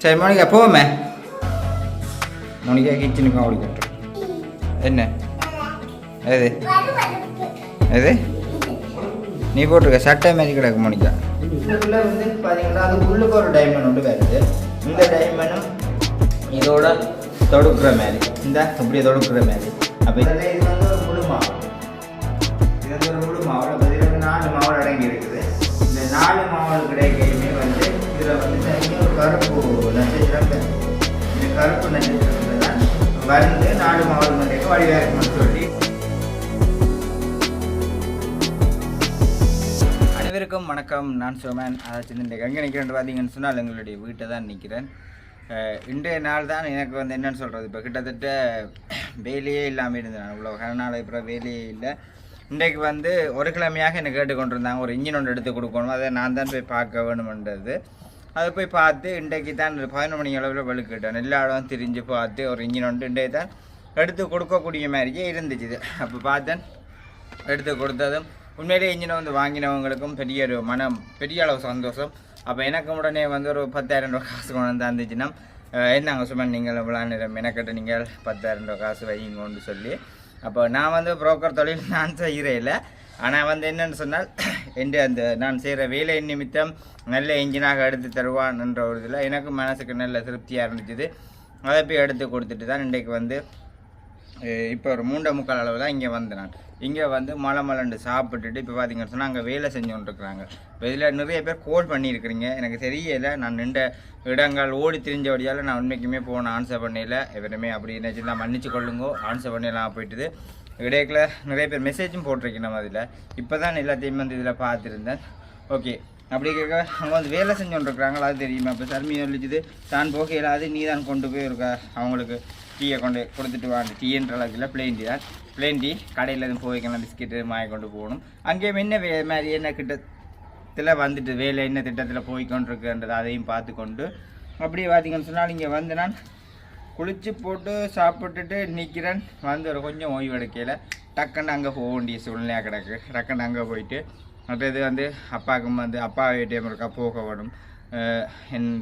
சரி மோனிகா போவோமே. மோனிகா கிச்சனுக்கு ஓடி கட்டுறோம் என்ன? எது எது நீ போட்டிருக்க சட்டை மாதிரி கிடக்கு மோனிகா. இதுக்குள்ள வந்து பார்த்தீங்கன்னா அது உள்ளுக்கு ஒரு டைமண்ட் ஒன்று வருது. இந்த டைமண்டும் இதோட தொடுக்குற மாதிரி இந்த அப்படியே தொடுக்குற மாதிரி அப்போ இதில் இது வந்து ஒரு முழு மாவு. இது வந்து ஒரு முழு மாவு. நாலு மாவட்டம் அடங்கி இருக்குது. இந்த நாலு மாவு கிடைக்கையுமே வந்து இதில் வந்து தனியாக ஒரு கருப்பு நட்சத்திரம் இந்த கருப்பு நட்சத்திரத்தில் தான் வந்து நாலு மாவு மண்டைக்கு வடிவாக இருக்கும்னு சொல்லி அனைவருக்கும் வணக்கம். நான் சோமேன். அதாச்சும் இந்த எங்கே நிற்கிறேன் பார்த்தீங்கன்னு சொன்னால் எங்களுடைய வீட்டை தான் நிற்கிறேன். இன்றைய நாள் தான் எனக்கு வந்து என்னென்னு சொல்கிறது இப்போ கிட்டத்தட்ட வேலையே இல்லாமல் இருந்தேன் அவ்வளோ இவ்வளோ கரநாள் இப்போ வேலையே இல்லை. இன்றைக்கு வந்து ஒரு கிழமையாக என்னை கேட்டுக்கொண்டிருந்தாங்க. ஒரு இன்ஜின் ஒன்று எடுத்து கொடுக்கணும். அதை நான் தான் போய் பார்க்க வேணுமென்றது. அதை போய் பார்த்து இன்றைக்கு தான் ஒரு மணி அளவில் வெளுக்கிட்டேன். எல்லா இடம் திரிஞ்சு பார்த்து ஒரு இன்ஜின் ஒன்று இன்றைக்கு தான் எடுத்து கொடுக்கக்கூடிய மாதிரியே இருந்துச்சு இது. அப்போ பார்த்தேன் எடுத்து கொடுத்ததும் உண்மையிலேயே இன்ஜினை வந்து வாங்கினவங்களுக்கும் பெரிய ஒரு மனம் பெரிய அளவு சந்தோஷம். அப்போ எனக்கு உடனே வந்து ஒரு பத்தாயிரம் ரூபா காசு கொண்டு வந்து இருந்துச்சுன்னா என்னங்க சும்மா நீங்கள் இவ்வளோ மெனக்கட்டு நீங்கள் பத்தாயிரம் ரூபா காசு வைங்கன்னு சொல்லி அப்போ நான் வந்து புரோக்கர் தொழில் நான் செய்கிறேன் இல்லை ஆனால் வந்து என்னன்னு சொன்னால் எந்த அந்த நான் செய்கிற வேலை நிமித்தம் நல்ல இன்ஜினாக எடுத்து தருவான்ன்ற ஒரு இதில் எனக்கு மனசுக்கு நல்ல திருப்தியாக இருந்துச்சு. அதை போய் எடுத்து கொடுத்துட்டு தான் இன்றைக்கு வந்து இப்போ ஒரு மூண்டை முக்கால் அளவு தான் இங்கே வந்தேன் நான். இங்கே வந்து மலை மலண்டு சாப்பிட்டுட்டு இப்போ பார்த்தீங்கன்னு சொன்னால் அங்கே வேலை செஞ்சுட்டுருக்குறாங்க இப்போ இதில் நிறைய பேர் கோல் பண்ணியிருக்கிறீங்க. எனக்கு தெரியலை. நான் நின்ற இடங்கள் ஓடி திரிஞ்ச நான் உண்மைக்குமே போன ஆன்சர் பண்ணல எவருமே அப்படி நினச்சி நான் மன்னிச்சு கொள்ளுங்கோ. ஆன்சர் பண்ணலாம் போயிட்டுது. இடையில நிறைய பேர் மெசேஜும் போட்டிருக்கேன் நம்ம அதில் இப்போ தான் எல்லாத்தையும் வந்து இதில் பார்த்துருந்தேன். ஓகே அப்படி கேட்க அவங்க வந்து வேலை செஞ்சோன்ட்ருக்குறாங்களா அது தெரியுமா? இப்போ சர்மி சொல்லிச்சுது தான் போக இல்லாது நீ தான் கொண்டு போய் இருக்க அவங்களுக்கு டீயை கொண்டு கொடுத்துட்டு வாங்க டீன்ற அளவுக்கு இல்லை பிளெயின் டீ தான். பிளேண்டி கடையில் எதுவும் போய்க்கலாம் பிஸ்கெட்டு மாய கொண்டு போகணும். அங்கேயும் என்ன வே மாதிரி என்ன கிட்டத்தில் வந்துட்டு வேலை என்ன திட்டத்தில் போய்க்கொண்டிருக்குன்றது அதையும் பார்த்து கொண்டு அப்படியே பார்த்தீங்கன்னு சொன்னால் இங்கே வந்து நான் குளிச்சு போட்டு சாப்பிட்டுட்டு நிற்கிறேன் வந்து ஒரு கொஞ்சம் ஓய்வு எடுக்கையில் டக்குன்னு அங்கே போக வேண்டிய சூழ்நிலையாக கிடக்கு. டக்குன்னு அங்கே போயிட்டு மற்றது வந்து அப்பாவுக்கும் வந்து அப்பா ஏடிஎம் இருக்கா போக வேணும்.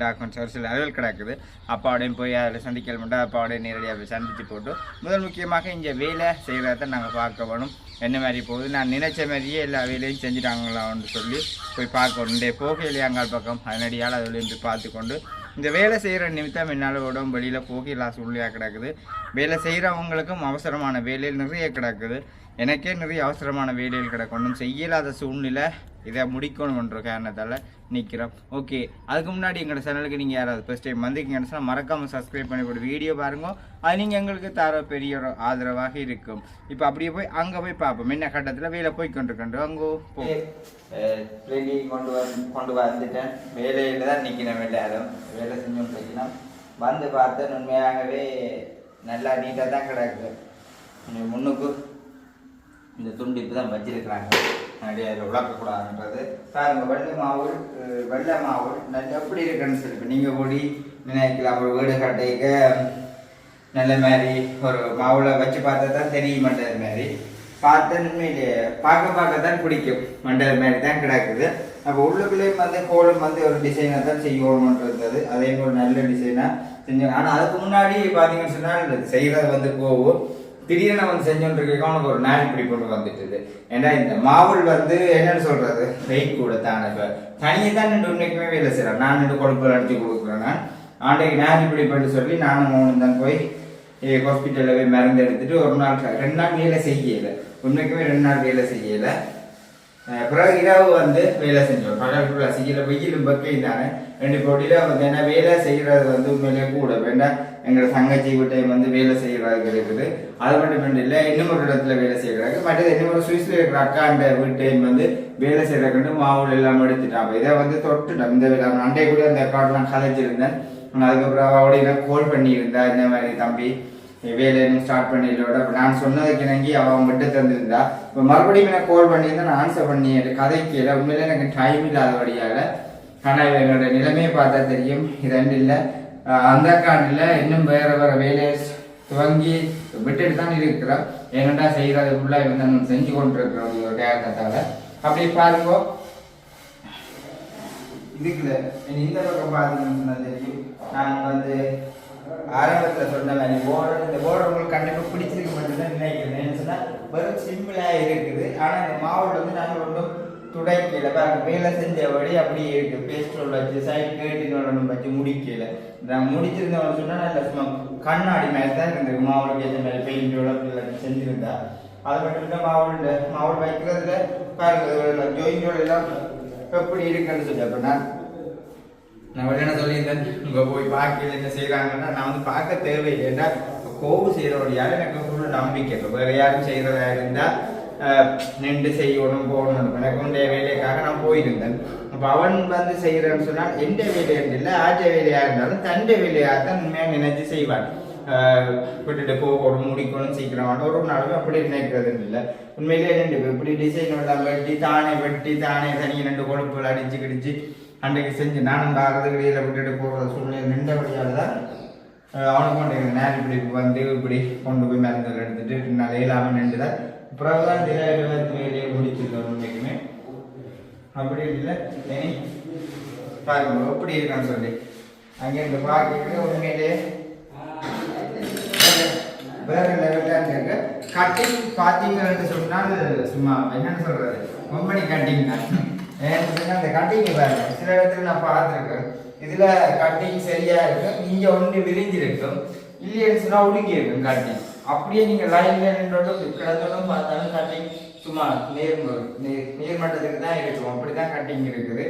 டாக்குமெண்ட்ஸ் ஒரு சில அலுவல் கிடக்குது. அப்பாவோடையும் போய் அதில் சந்திக்கல் மட்டும் அப்பாவோடையும் நேரடியாக போய் சந்தித்து போட்டு முதல் முக்கியமாக இங்கே வேலை செய்கிறத நாங்கள் பார்க்க வேணும். என்ன மாதிரி போகுது? நான் நினைச்ச மாதிரியே எல்லா வேலையும் செஞ்சுட்டாங்களான்னு சொல்லி போய் பார்க்கணும் இந்த போகையிலே அங்கால் பக்கம் அதனடியால் அதுலேயும் போய் பார்த்து கொண்டு இந்த வேலை செய்கிற நிமித்தம் என்னால் உடம்பு வெளியில் போகலா சூழ்நிலையாக கிடக்குது. வேலை செய்கிறவங்களுக்கும் அவசரமான வேலையில் நிறைய கிடக்குது. எனக்கே நிறைய அவசரமான வேலைகள் கிடக்கணும் செய்யலாத சூழ்நிலை இதை முடிக்கணுன்ற காரணத்தால் நிற்கிறோம் ஓகே அதுக்கு முன்னாடி எங்களோட சேனலுக்கு நீங்கள் யாராவது ஃபஸ்ட் டைம் வந்திருக்கீங்கன்னு சொன்னால் மறக்காமல் சப்ஸ்கிரைப் பண்ணி போட்டு வீடியோ பாருங்க. அது நீங்கள் எங்களுக்கு தர பெரிய ஒரு ஆதரவாக இருக்கும். இப்போ அப்படியே போய் அங்கே போய் பார்ப்போம். என்ன கட்டத்தில் வேலை போய் கொண்டிருக்கோம் அங்கே போய் ரெடி கொண்டு வந்து கொண்டு வந்துட்டேன். வேலையில் தான் நிற்கிறேன் எல்லாரும். வேலை செஞ்சோம் பார்த்தீங்கன்னா வந்து பார்த்தேன். உண்மையாகவே நல்லா நீட்டாக தான் கிடக்கு. முன்னுக்கு இந்த துண்டு இப்போ தான் வச்சிருக்கிறாங்க. நிறைய அதில் உழக்கக்கூடாதுன்றது பாருங்க வெள்ளை மாவு வெள்ளை மாவு நல்லா எப்படி இருக்குன்னு சொல்லி நீங்கள் கூடி நினைக்கலாம். ஒரு வீடு கட்டைக்க நல்ல மாதிரி ஒரு மாவில் வச்சு பார்த்தா தான் தெரிய மாட்டேது மாதிரி. பார்த்த பார்க்க பார்க்க தான் பிடிக்கும். மண்டல் மாதிரி தான் கிடக்குது. அப்போ உள்ளுக்குள்ளேயும் வந்து கோலம் வந்து ஒரு டிசைனாக தான் செய்யணுன்றது அதே ஒரு நல்ல டிசைனாக செஞ்சாங்க ஆனால் அதுக்கு முன்னாடி பார்த்தீங்கன்னு சொன்னால் செய்கிறது வந்து போகும். திடீர்னு வந்து செஞ்சோன்றிருக்கோம் இருக்க உனக்கு ஒரு நாள் இப்படி கொண்டு வந்துட்டுது. ஏன்னா இந்த மாவுள் வந்து என்னன்னு சொல்றது? வெயிட் கூட தானே இப்போ. தனியாக தான் நின்று உண்மைக்குமே வேலை செய்கிறேன் நான் நின்று கொழுப்பு அடித்து கொடுக்குறேன் நான். ஆண்டைக்கு நாள் இப்படி பண்ணி சொல்லி நானும் மௌனம் தான் போய் ஹாஸ்பிட்டலில் போய் மருந்து எடுத்துட்டு ஒரு நாள் ரெண்டு நாள் வேலை செய்யலை. உண்மைக்குமே ரெண்டு நாள் வேலை செய்யலை. பிறகு இரவு வந்து வேலை செஞ்சோம். பகலுக்குள்ள செய்யலை வெயிலும் பக்கையும் தானே. ரெண்டு போட்டியில வந்து என்ன வேலை செய்கிறது வந்து உண்மையிலே கூட வேண்டாம் எங்களோட தங்கச்சி டைம் வந்து வேலை செய்யறதுக்கு இருக்குது. அது மட்டும் இல்லை இன்னும் ஒரு இடத்துல வேலை செய்கிறாங்க மற்றது இன்னும் ஒரு சுவிஸ்ல இருக்கிற அக்காண்ட வீட்டையும் வந்து வேலை செய்யறதுக்கு மாவுல எல்லாம் எடுத்துட்டான் இதை வந்து தொட்டுட்டோம். இந்த வேலை அண்டை கூட அந்த அக்காடெல்லாம் கலைச்சிருந்தேன் ஆனா அதுக்கப்புறம் அவடைய கோல் பண்ணியிருந்தா இந்த மாதிரி தம்பி வேலையை ஸ்டார்ட் பண்ணிடலோட நான் சொன்னதுக்கு இணங்கி அவன் விட்டு தந்திருந்தா. இப்போ மறுபடியும் எனக்கு கோல் பண்ணியிருந்தா நான் ஆன்சர் பண்ணி கதைக்கு இல்லை உண்மையிலே எனக்கு டைம் இல்லாதபடியால் ஆனால் எங்களோட நிலைமையை பார்த்தா தெரியும். இது ரெண்டு இல்லை. அந்த காண்டில் இன்னும் வேற வேற வேலையை துவங்கி விட்டுட்டு தான் இருக்கிறோம். என்னடா செய்கிறது ஃபுல்லாக வந்து நம்ம செஞ்சு கொண்டு இருக்கிறோம் ஒரு காரணத்தால். அப்படி பாருங்க. இதுக்குல இந்த பக்கம் பார்த்தீங்கன்னு தெரியும். நான் வந்து ஆரம்பத்தில் சொன்ன மாதிரி போர்டர் இந்த போர்டர் உங்களுக்கு கண்டிப்பாக பிடிச்சிருக்க மட்டும்தான் நினைக்கிறேன். ஏன்னு சொன்னால் வெறும் சிம்பிளாக இருக்குது. ஆனால் இந்த மாவுல வந்து நாங்கள் ஒன்றும் துடைக்கல. பாருங்க வேலை செஞ்சபடி அப்படியே இருக்கு. பேஸ்ட்ரோல் வச்சு சைட் கேட்டுக்கணும் வச்சு முடிக்கல. நான் முடிச்சிருந்தவன் சொன்னா நல்ல சும்மா கண்ணாடி மேலே தான் இருந்தது மாவுளுக்கு ஏற்ற மாதிரி பெயிண்டோட அப்படி செஞ்சிருந்தா. அது மட்டும் இல்லை மாவுல மாவுள் வைக்கிறதுல பாருங்க ஜோயிண்டோட எல்லாம் எப்படி இருக்குன்னு சொல்லி. அப்போ நான் நான் என்ன சொல்லியிருந்தேன் இங்கே போய் பார்க்கல என்ன செய்கிறாங்கன்னா நான் வந்து பார்க்க தேவையில்லை. ஏன்னா கோவு செய்கிறவர் யாரும் எனக்கு ஃபுல் நம்பிக்கை. வேறு யாரும் செய்கிறதா இருந்தால் நின்று செய்யணும் போகணும் எனக்கு உடைய வேலைக்காக நான் போயிருந்தேன். அப்போ அவன் வந்து செய்கிறேன்னு சொன்னால் எந்த வேலையாக இல்லை ஆற்ற வேலையாக இருந்தாலும் தண்டை வேலையாக தான் உண்மையாக நினைச்சு செய்வான். விட்டுட்டு போகணும் முடிக்கணும் சீக்கிரம் ஒரு நாளும் அப்படி நினைக்கிறது இல்லை. உண்மையிலேயே ரெண்டு இப்படி டிசைன் எல்லாம் வெட்டி தானே வெட்டி தானே தனி ரெண்டு கொழுப்புகள் அடிச்சு கிடிச்சு அன்றைக்கு செஞ்சு நானும் ஆகிறது வெளியில் விட்டுட்டு போகிற சூழ்நிலை நின்றபடியால் தான் அவனுக்கு கொண்டு நேரம் இப்படி வந்து இப்படி கொண்டு போய் மருந்துகள் எடுத்துட்டு பின்னால் அவன் நின்று தான் பிரபலம் தான் வேலையை முடிச்சிருக்கோம் உண்மைக்குமே அப்படி இல்லை. பாருங்க எப்படி இருக்கான்னு சொல்லி. அங்கேருந்து பார்க்க உண்மையிலேயே வேற லெவலில் இருக்கு. கட்டிங் பார்த்தீங்கன்னு சொன்னால் சும்மா என்னன்னு சொல்றது? கொம்பனி கட்டிங் தான். அந்த கட்டிங் பாருங்க. சில இடத்துல நான் பார்த்துருக்கேன். இதுல கட்டிங் சரியா இருக்கும். இங்க ஒன்று விரிஞ்சிருக்கும். இல்லைன்னு சொன்னா ஒடுங்கி இருக்கும் கட்டிங் அப்படியே நீங்க லைன்ல நின்றோட்டும் கிடந்தோடும் பார்த்தாலும் கட்டிங் சும்மா நேர் நேர் நேர்மட்டத்துக்கு தான் இருக்கும். அப்படிதான் கட்டிங் இருக்குது.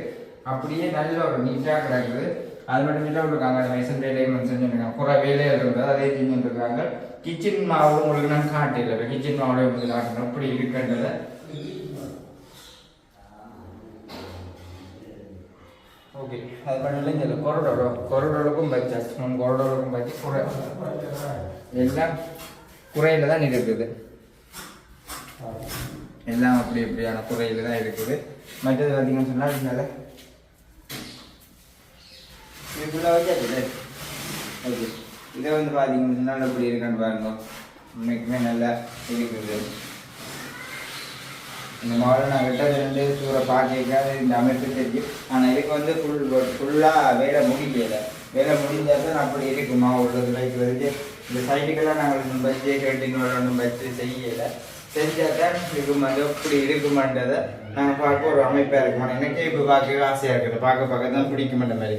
அப்படியே நல்ல ஒரு நீட்டாக கிடக்குது. அது மட்டும் இல்லை உங்களுக்கு அங்கே மைசன் வேலையும் செஞ்சுருக்காங்க குறை வேலையில் இருந்தது அதே செஞ்சுருக்காங்க கிச்சன் மாவு உங்களுக்கு நான் காட்டல. இப்போ கிச்சன் மாவுல உங்களுக்கு காட்டணும். அப்படி இருக்குன்றத. ஓகே அது மட்டும் இல்லை இந்த கொரடோரோ கொரடோருக்கும் பச்சாச்சு நம்ம கொரடோருக்கும் பச்சு. குறை எல்லாம் குறையில் தான் இருக்குது எல்லாம் அப்படி இப்படியான குறையில் தான் இருக்குது. மற்றது பார்த்தீங்கன்னு சொன்னால் இதனால ஃபுல்லாக வச்சாச்சு ஓகே இதை வந்து பார்த்தீங்கன்னு சொன்னால் எப்படி இருக்கான்னு பாருங்க. உண்மைக்குமே நல்லா இருக்குது. இந்த மாடல் நான் விட்டது ரெண்டு சூரை பார்க்க இந்த அமைப்பு தெரியும் ஆனால் இதுக்கு வந்து ஃபுல் ஃபுல்லாக வேலை முடிக்கலை. வேலை முடிஞ்சால் தான் அப்படி இருக்குமா மாவு உள்ளது வைக்கிறதுக்கு இந்த சைட்டுக்கெல்லாம் நாங்கள் வச்சு கேட்டின்னு ஒன்றும் வச்சு செய்யலை. செஞ்சால் தான் இருக்கும் அது எப்படி இருக்குமான்றதை நாங்கள் பார்க்க ஒரு அமைப்பாக இருக்கும் எனக்கே இப்போ பார்க்க ஆசையாக இருக்குது. பார்க்க பார்க்க தான் பிடிக்குமான்ற மாதிரி.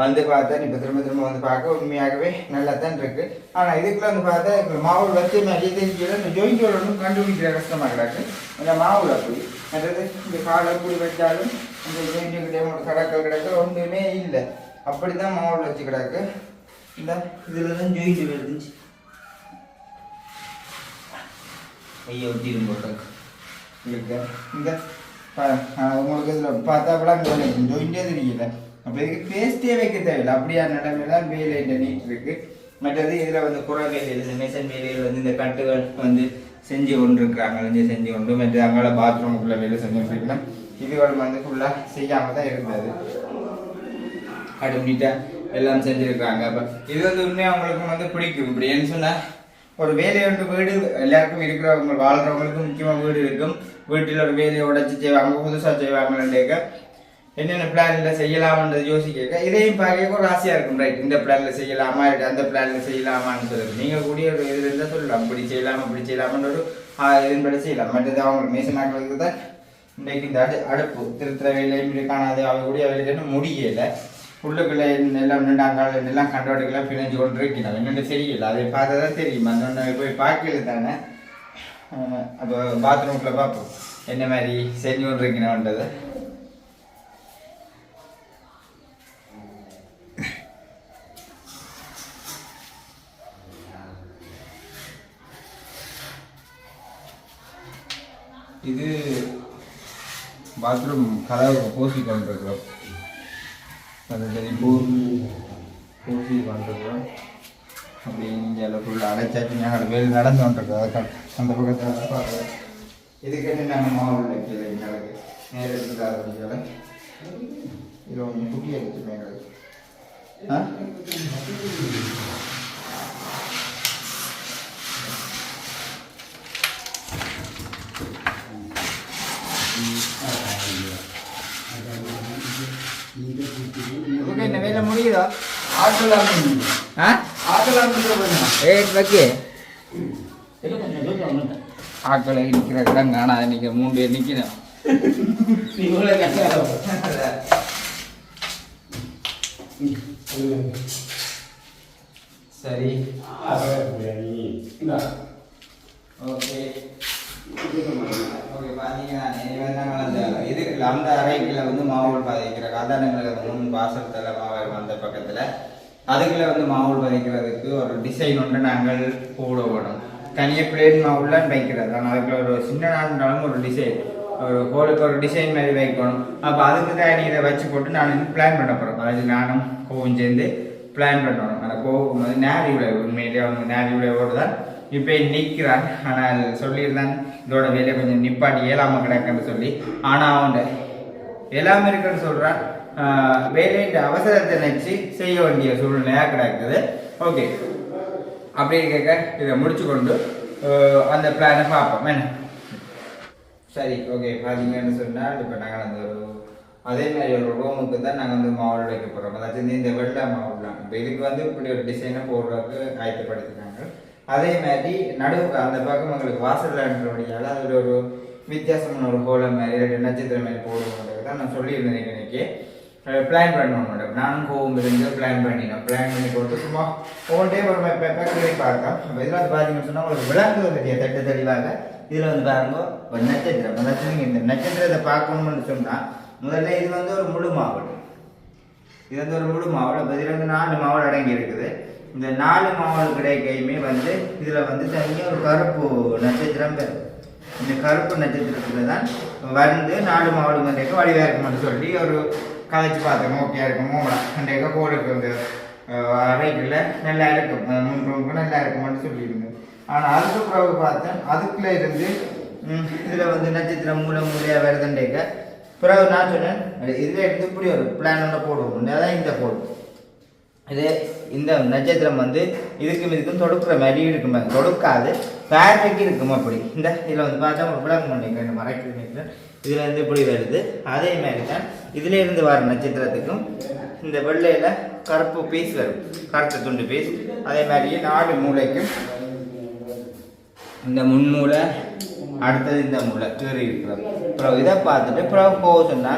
வந்து பார்த்தா இப்போ திரும்ப திரும்ப வந்து பார்க்க உண்மையாகவே நல்லா தான் இருக்கு. ஆனால் இதுக்குள்ள வந்து பார்த்தா இப்போ மாவு வச்சு நிறைய தெரிஞ்சு இந்த ஜோயிண்ட் ஒன்றும் கண்டுபிடிக்கிற கஷ்டமாக கிடக்கு. அந்த மாவுல போய் அதாவது இந்த காலை எப்படி வச்சாலும் இந்த ஜோயிண்ட் கிட்டே கடற்கல் கிடக்கு ஒன்றுமே இல்லை. அப்படி தான் மாவுல வச்சு கிடக்கு. இந்த இதில் தான் ஜோயிண்ட் வருதுச்சு ஐயோ ஒட்டிடும் போட்டிருக்கு இருக்கு இந்த பா- ஆஹ் உங்களுக்கு இதில் பார்த்தா கூட ஜோயிண்டே தெரியல அப்போ இதுக்கு பேஸ்டே வைக்க தேவையில்லை அப்படியா நிலைமையில வேலை இந்த நீட் இருக்கு மற்றது இதில் வந்து குறை வேலையில் இந்த வேலையில் வந்து இந்த கட்டுகள் வந்து செஞ்சு கொண்டு இருக்கிறாங்க செஞ்சு கொண்டு மற்ற அங்கால பாத்ரூமுக்குள்ள வேலை செஞ்சு இருக்கலாம் இதுகள் வந்து ஃபுல்லாக செய்யாமல் தான் இருந்தது அடுப்பிட்டா எல்லாம் செஞ்சுருக்காங்க. அப்போ இது வந்து உண்மையாக அவங்களுக்கு வந்து பிடிக்கும். இப்படி என்ன சொன்னால் ஒரு வேலையை வந்து வீடு எல்லாருக்கும் இருக்கிறவங்க வாழ்கிறவங்களுக்கும் முக்கியமாக வீடு இருக்கும். வீட்டில் ஒரு வேலையை உடைச்சி செய்வாங்க புதுசாக செய்வாங்கன்னு என்னென்ன பிளானில் செய்யலாம்ன்றது யோசிக்க இதையும் பார்க்க ஒரு ஆசையாக இருக்கும். ரைட் இந்த பிளானில் செய்யலாமா? இல்லாட்டி அந்த பிளானில் செய்யலாமான்னு சொல்லுது நீங்கள் கூடிய ஒரு இதில் இருந்தால் சொல்லலாம். அப்படி செய்யலாம் அப்படி செய்யலாம்னு ஒரு இதன்படி செய்யலாம். மற்றது அவங்க மேசனாக்களுக்கு தான் இன்றைக்கு இந்த அடு அடுப்பு. திருத்துற வேலையும் இப்படி காணாது அவங்க கூடிய வேலைன்னு முடியலை. உள்ளுக்குள்ளே எல்லாம் நின்றாங்க எல்லாம் கண்டோடுக்கெல்லாம் பிணைஞ்சு கொண்டு இருக்கிறாங்க என்னென்னு தெரியல. அதை பார்த்தா தான் தெரியும். அந்த ஒன்று போய் பார்க்கல தானே? அப்போ பாத்ரூம்குள்ளே பார்ப்போம். என்ன மாதிரி செஞ்சு கொண்டு இருக்கிறோன்றதை இது பாத்ரூம் கதவு பூசி கொண்டிருக்கிறோம். அந்த மாதிரி பூ பூசி கொண்டிருக்கிறோம் அப்படி இங்கே ஃபுல்லாக அடைச்சாச்சு நாங்கள் வெளியில் நடந்து வந்துருக்கோம் அதுக்கு அந்த பக்கத்தில் பார்க்குறோம் இதுக்கு நாங்கள் மாவு கீழே எங்களுக்கு நேரத்தில் எடுத்துக்காத கீழே இது ஒன்று குட்டியாக வச்சுமே எங்களுக்கு ஆ முடியுதா ஆக்கலாம் ஆ ஆக்கலாம் கொஞ்சம் ஏய் வைக்கே இது கொஞ்சம் கொஞ்சம் வந்துட்டேன் ஆக்களை இருக்கிற இடம் காணாது நிற்கிற மூணு பேர் நிற்கிறேன் சரி ஓகே ஓகே பார்த்தீங்கன்னா நாங்கள் அந்த இதுக்குள்ள அந்த அறைக்குள்ள வந்து மாவுள் பாதிக்கிற கதானங்களுக்கு முன் வாசல் மாவு வந்த பக்கத்தில் அதுக்குள்ள வந்து மாவுள் பதிக்கிறதுக்கு ஒரு டிசைன் ஒன்று நாங்கள் போட வேணும் தனியாக பிளேட் மாவுலாம் வைக்கிறது. ஆனால் அதுக்குள்ள ஒரு சின்ன நாள்னாலும் ஒரு டிசைன் ஒரு ஹோலுக்கு ஒரு டிசைன் மாதிரி வைக்கணும். அப்போ அதுக்கு தான் நீ இதை வச்சு போட்டு நான் பிளான் பண்ண போகிறோம் அதாவது நானும் கோவும் சேர்ந்து பிளான் பண்ணணும். அந்த கோவம் வந்து நேரிவுல உண்மையிலேயே அவங்க நேரிவுலையோடு தான் இப்போ நிற்கிறான் ஆனால் சொல்லியிருந்தான் இதோட வேலையை கொஞ்சம் நிப்பாட்டி ஏழாம கிடக்குன்னு சொல்லி. ஆனால் அவன் எல்லாமே இருக்குன்னு சொல்கிறான் வேலையின் அவசரத்தை நினச்சி செய்ய வேண்டிய சூழ்நிலையாக கிடக்குது. ஓகே. அப்படி கேட்க இதை முடிச்சு கொண்டு அந்த பிளானை பார்ப்போம். என்ன? சரி ஓகே. பார்த்தீங்கன்னு சொன்னால் இப்போ நாங்கள் அந்த ஒரு அதே மாதிரி ஒரு ரூமுக்கு தான் நாங்கள் வந்து மாவுள் வைக்க போகிறோம் அதாச்சும் இந்த வெள்ளை மாவுலாம். இப்போ இதுக்கு வந்து இப்படி ஒரு டிசைனை போடுறதுக்கு ஆயத்தப்படுத்தினாங்க அதே மாதிரி நடுவுக்கு அந்த பக்கம் உங்களுக்கு வாசல்ன்றபடியால் அதில் ஒரு வித்தியாசமான ஒரு கோலம் மாதிரி ரெண்டு நட்சத்திரம் மாதிரி போடுவோம் தான் நான் சொல்லியிருந்தேன் இன்னைக்கு. பிளான் பண்ணுவோம் மேடம். நானும் கோவம் இருந்து பிளான் பண்ணினோம். பிளான் பண்ணி போட்டு சும்மா ஒவ்வொரு டே ஒரு பேக்கரி பார்த்தோம். இப்போ இதில் வந்து பார்த்தீங்கன்னு சொன்னால் உங்களுக்கு விளக்கு தெரியும் தட்டு தெளிவாக. இதில் வந்து பாருங்க ஒரு நட்சத்திரம். நட்சத்திரம் இந்த நட்சத்திரத்தை பார்க்கணும்னு சொன்னால் முதல்ல இது வந்து ஒரு முழு மாவட்டம் இது வந்து ஒரு முழு மாவட்டம் இதில் வந்து நாலு மாவட்டம் அடங்கி இருக்குது. இந்த நாலு மாவட்டம் கிடைக்கையுமே வந்து இதில் வந்து தனியாக ஒரு கருப்பு நட்சத்திரம் பெறும் இந்த கருப்பு நட்சத்திரத்தில் தான் வந்து நாலு மாவட்டம் கண்டைக்கு வடிவாக இருக்கும்னு சொல்லி ஒரு கதைச்சு பார்த்தோம். ஓகே இருக்கும் மூணா கண்டைக்க கோலுக்கு வந்து ரைட்டில் நல்லா இருக்கும். மூன்று நல்லா இருக்கும்னு சொல்லியிருந்தேன். ஆனால் அதுக்கு பிறகு பார்த்தேன் அதுக்குள்ளே இருந்து இதில் வந்து நட்சத்திரம் மூல மூலையாக வருதுண்டேக்க பிறகு நான் சொன்னேன் இதில் எடுத்து இப்படி ஒரு பிளான் ஒன்று போடுவோம். அதான் இந்த போடும் இது இந்த நட்சத்திரம் வந்து இதுக்கும் இதுக்கும் தொடுக்கிற மாதிரி இருக்கும். பாருங்க. தொடுக்காது. ஃபேக்ட்ரிக்கு இருக்கும் அப்படி. இந்த இதில் வந்து பார்த்தா ஒரு விளங்க பண்ணிக்கிறேன் மறைக்கிறேன் இதில் இருந்து இப்படி வருது. அதே மாதிரி தான் இதிலேருந்து வர நட்சத்திரத்துக்கும் இந்த வெள்ளையில் கருப்பு பீஸ் வரும். கருப்பு துண்டு பீஸ் அதே மாதிரியே நாலு மூளைக்கும் இந்த முன்மூளை அடுத்தது இந்த மூளை கீறி இருக்கிறோம் அப்புறம் இதை பார்த்துட்டு அப்புறம் போகுதுன்னா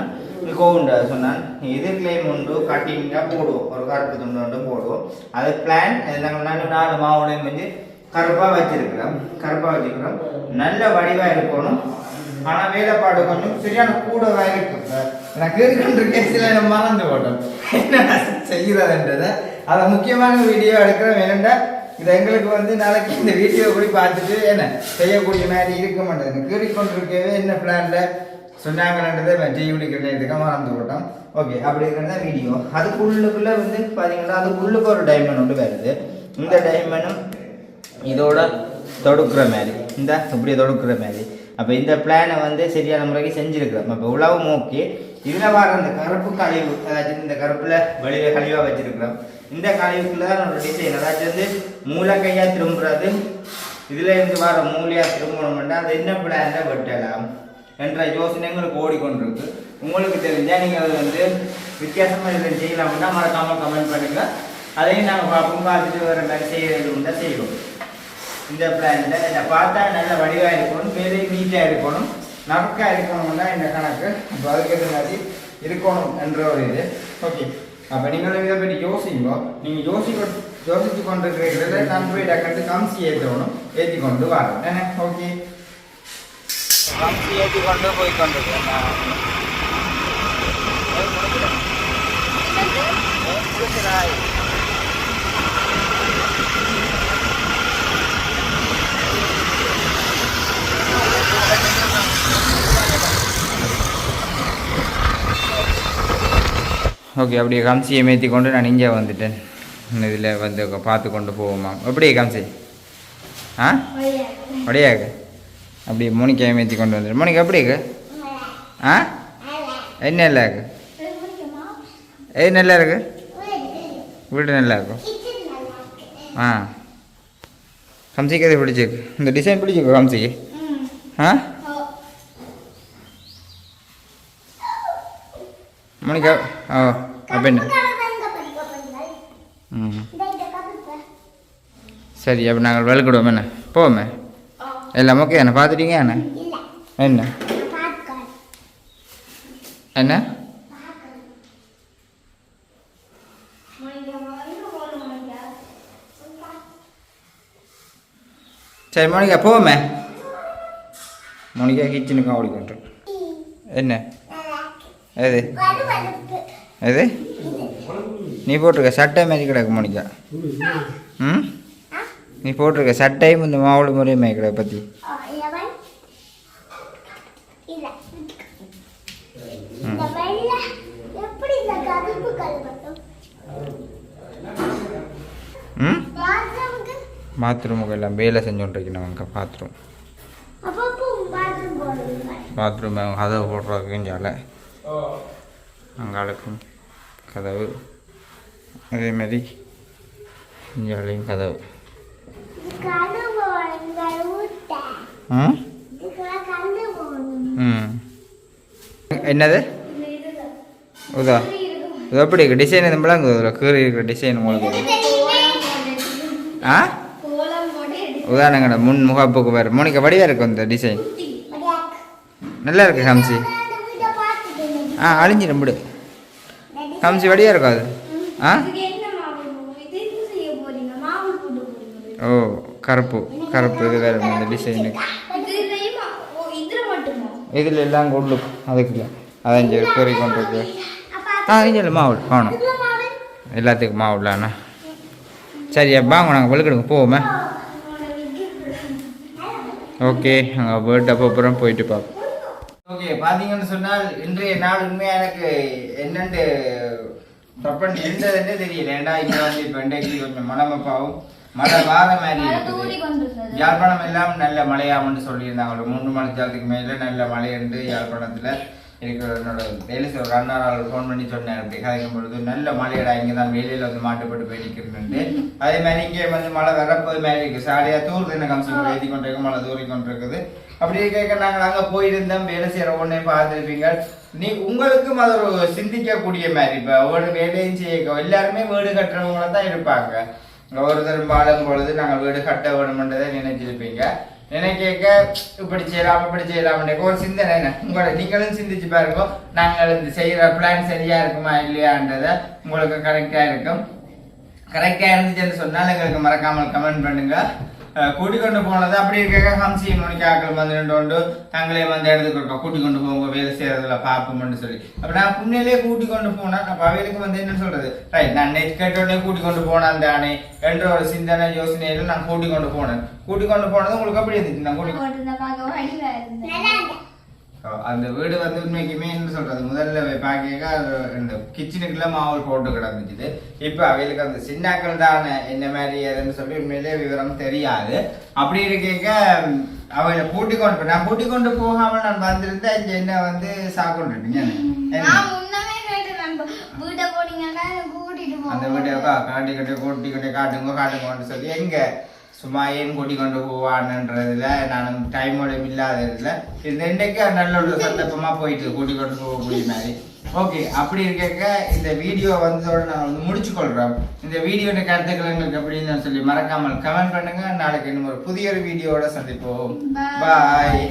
கோவுண்ட சொன்னான். இதுக்குலேயும் உண்டு கட்டிங்காக போடுவோம். ஒரு கருப்பு துண்டு ஒன்று போடுவோம். அது பிளான் நாங்கள் நாலு நாலு மாவுலையும் வந்து கருப்பாக வச்சிருக்கிறோம். கருப்பாக வச்சுக்கிறோம் நல்ல வடிவாக இருக்கணும். ஆனால் வேலைப்பாடு கொஞ்சம் சரியான கூடவாக இருக்கும். நான் கேட்டுக்கொண்டிருக்கேன். சில நம்ம மறந்து போட்டோம். என்ன செய்கிறதுன்றதை அதை முக்கியமான வீடியோ எடுக்கிறோம். என்னென்னா இது எங்களுக்கு வந்து நாளைக்கு இந்த வீடியோ கூட பார்த்துட்டு என்ன செய்யக்கூடிய மாதிரி இருக்க மாட்டேங்குது. கேட்டுக்கொண்டிருக்கவே என்ன பிளானில் சொன்னாங்கன்றதை டீ குடிக்கிறதுக்கு மறந்து போட்டோம். ஓகே அப்படி இருக்கிறதா வீடியோ அதுக்குள்ளுக்குள்ளே வந்து பார்த்தீங்கன்னா அதுக்குள்ளுக்கு ஒரு டைமண்ட் ஒன்று வருது. இந்த டைமண்டும் இதோட தொடுக்கிற மாதிரி. இந்த இப்படி தொடுக்கிற மாதிரி. அப்போ இந்த பிளானை வந்து சரியான முறைக்கு செஞ்சுருக்கிறோம். அப்போ உழவு ஓகே இதில் வர அந்த கருப்பு கழிவு அதாச்சும் இந்த கருப்பில் வெளியில் கழிவாக வச்சுருக்கிறோம். இந்த கழிவுக்குள்ள தான் நம்மளோட டிசைன் அதாச்சும் வந்து மூலக்கையாக திரும்புறது. இதில் இருந்து வர மூலையாக திரும்பணும்னா அது என்ன பிளானில் வெட்டலாம். என்ற யோசனை எங்களுக்கு ஓடிக்கொண்டிருக்கு. உங்களுக்கு தெரிஞ்சால் நீங்கள் அது வந்து வித்தியாசமாக இதில் செய்யலாம்னா மறக்காமல் கமெண்ட் பண்ணுங்கள் அதையும் நாங்கள் பார்ப்போம் பார்த்துட்டு வர மாதிரி செய்கிறது தான் செய்வோம் இந்த பிளான்ல இதை பார்த்தா நல்ல வடிவாக இருக்கணும் வேலை நீட்டாக இருக்கணும் நறுக்காக இருக்கணும்னா இந்த கணக்கு. இப்போ அதுக்கேற்ற மாதிரி இருக்கணும் என்ற ஒரு இது. ஓகே அப்போ நீங்கள் இதை பற்றி யோசிங்க நீங்கள் யோசிக்க யோசித்து கொண்டு இருக்கிறத நான் போய் டக்கட்டு கம்சி ஏற்றணும் ஏற்றி கொண்டு வரோம் என்ன? ஓகே ஓகே அப்படியே கம்சியை மேற்றி கொண்டு நான் இங்கே வந்துட்டேன். இதில் வந்து பார்த்து கொண்டு போவோமா? அப்படியே கம்சி? ஆ? அப்படியாக்கு அப்படியே மோனிக்கா மேற்றி கொண்டு வந்துடு மோனிக்கா எப்படி இருக்கு? ஆ? என்ன நல்லா இருக்கு? எது நல்லா இருக்கு? வீடு நல்லா இருக்கும் ஆ. கம்சிக்கு அது பிடிச்சிருக்கு? இந்த டிசைன் பிடிச்சிருக்கு கம்சிக்கு? ஆ? மோனிகா ஓ அப்போ என்ன? ம். சரி அப்போ நாங்கள் விளக்கிடுவோம் என்ன? போவோமே. எல்லாம் ஓகே என்ன பார்த்துட்டீங்க என்ன? என்ன? என்ன? சரி மோனிகா போவோமே மோனிகா கிச்சனுக்கு ஓடி என்ன? எது? எது? நீ போட்டிருக்க சட்டை மாரி கிடக்கு மோனிகா. ம்? நீ போட்டிருக்க. சட்டையும் இந்த மாவுளு முறையும் மாரி கிடக்கு பற்றி பாத்ரூமுக்கு? எல்லாம் வேலை செஞ்சோன்றிருக்கணும் அங்கே பாத்ரூம். பாத்ரூம் கதவு போடுறதுக்கு ஜால அங்காளுக்கும் கதவு. அதேமாரி இஞ்சாலையும் கதவு. என்னது? உதா. இது எப்படி இருக்கு? டிசைன் எதுவும் விளங்குது இதில் கீறி இருக்கிற டிசைன் உங்களுக்கு ஆ? உதாரணங்கட முன் முகப்புக்கு வேறு. மோனிக்கா வடிவாக இருக்கும் இந்த டிசைன் நல்லா இருக்கு ஹம்சி. ஆ அழிஞ்சிடும் விடு ஹம்சி வடிவாக இருக்கும் அது ஆ ஓ. கருப்பு கருப்பு இது வேறு இந்த டிசைனுக்கு இதில் எல்லாம் கொள்ளு அதுக்குள்ள அதான் சரி கீறி ஆ இங்கே மாவுள் காணும். எல்லாத்துக்கும் மாவுள்ளாண்ணா சரி வாங்க நாங்கள் வெளுக்கிடுங்க. போவோமே. ஓகே அங்கே போயிட்டு அப்போ அப்புறம் போயிட்டு பார்ப்போம். ஓகே பார்த்தீங்கன்னு சொன்னால் இன்றைய நாள் உண்மையாக எனக்கு என்னென்று தப்பன் இருந்ததுன்னு தெரியல. ஏன்னா இங்கே வந்து இப்போ இன்றைக்கு கொஞ்சம் மனமப்பாவும் மழை வார மாதிரி இருக்குது. யாழ்ப்பாணம் எல்லாம் நல்ல மழையாமன்னு சொல்லியிருந்தாங்க. ஒரு மூன்று மணித்தாலத்துக்கு மேலே நல்ல மழை இருந்து யாழ்ப்பாணத்தில் இருக்கிற என்னோட செய்ய ஒரு அண்ணாரால் ஃபோன் பண்ணி சொன்னேன் அப்படி கதைக்கும் பொழுது நல்ல மழையடா இங்கே தான் வேலையில் வந்து மாட்டுப்பட்டு போய் நிற்கிறேன்ட்டு அதே மாதிரி இங்கே வந்து மழை வரப்போது மாதிரி இருக்குது சாடியாக தூர் தின கம்சி கூட ஏற்றி கொண்டு இருக்கு மழை தூரி கொண்டு இருக்குது அப்படியே கேட்க நாங்கள் அங்கே போயிருந்தோம். வேலை செய்கிற ஒன்றே பார்த்துருப்பீங்க. நீ உங்களுக்கும் அது ஒரு சிந்திக்கக்கூடிய மாதிரி. இப்போ ஒரு வேலையும் செய்ய எல்லாருமே வீடு கட்டுறவங்கள தான் இருப்பாங்க. ஒருத்தர் பாடும் பொழுது நாங்கள் வீடு கட்ட வேணுமென்றதை நினைச்சிருப்பீங்க. நினைக்க இப்படி செய்யலாம் இப்படி செய்யலாம் ஒரு சிந்தனை என்ன? உங்களோட நீங்களும் சிந்திச்சு பாருங்க. நாங்கள் இந்த செய்கிற பிளான் சரியா இருக்குமா இல்லையான்றதை உங்களுக்கு கரெக்டாக இருக்கும். கரெக்டாக இருந்துச்சுன்னு சொன்னால் எங்களுக்கு மறக்காமல் கமெண்ட் பண்ணுங்க. அஹ் கூட்டிக் கொண்டு போனது. அப்படி இருக்க ஹம்சி மணிக்காக்கள் வந்து உண்டு தாங்களே வந்து இடத்துக்கு இருக்கோம் கூட்டிக் கொண்டு போங்க வேலை செய்யறதுல பார்ப்போம்னு சொல்லி. அப்ப நான் முன்னிலே கூட்டிக் கொண்டு போனா அப்ப அவைகளுக்கு வந்து என்ன சொல்றது? ரைட் நான் நெட் கேட்டோடனே கூட்டிக் கொண்டு போனான் தானே என்ற ஒரு சிந்தனை யோசனையில நான் கூட்டிக் கொண்டு போனேன். கூட்டிக் கொண்டு போனது உங்களுக்கு அப்படி இருந்துச்சு? நான் கூட்டிக் அந்த வீடு வந்து உண்மைக்குமே என்ன சொல்றது? முதல்ல பார்க்க அது இந்த கிச்சனுக்குள்ள மாவு போட்டு கிடந்துச்சு இப்போ அவைகளுக்கு அந்த சின்னாக்கள் தான்? என்ன மாதிரி ஏதுன்னு சொல்லி உண்மையிலே விவரம் தெரியாது. அப்படி இருக்க அவளை கூட்டி கொண்டு நான் கூட்டி கொண்டு போகாம நான் வந்திருந்தேன் இங்க என்ன வந்து சாப்பிட்டுட்டீங்க அந்த வீட்டை காட்டி கட்டி கூட்டி கொண்டு காட்டுங்க காட்டுங்கன்னு சொல்லி எங்க? சும்மா ஏன் கூட்டி கொண்டு போவான்ன்றதுல நான் டைமோட இல்லாததுல இந்த இன்றைக்கு நல்ல ஒரு சந்தர்ப்பமா போயிட்டு கூட்டி கொண்டு போகக்கூடிய மாதிரி. ஓகே அப்படி இருக்க இந்த வீடியோ வந்ததோட நான் வந்து முடிச்சு கொள்றேன் இந்த வீடியோட கருத்துக்கள் எங்களுக்கு அப்படின்னு சொல்லி மறக்காமல் கமெண்ட் பண்ணுங்க. நாளைக்கு இன்னும் ஒரு புதிய ஒரு வீடியோட சந்திப்போம். பாய்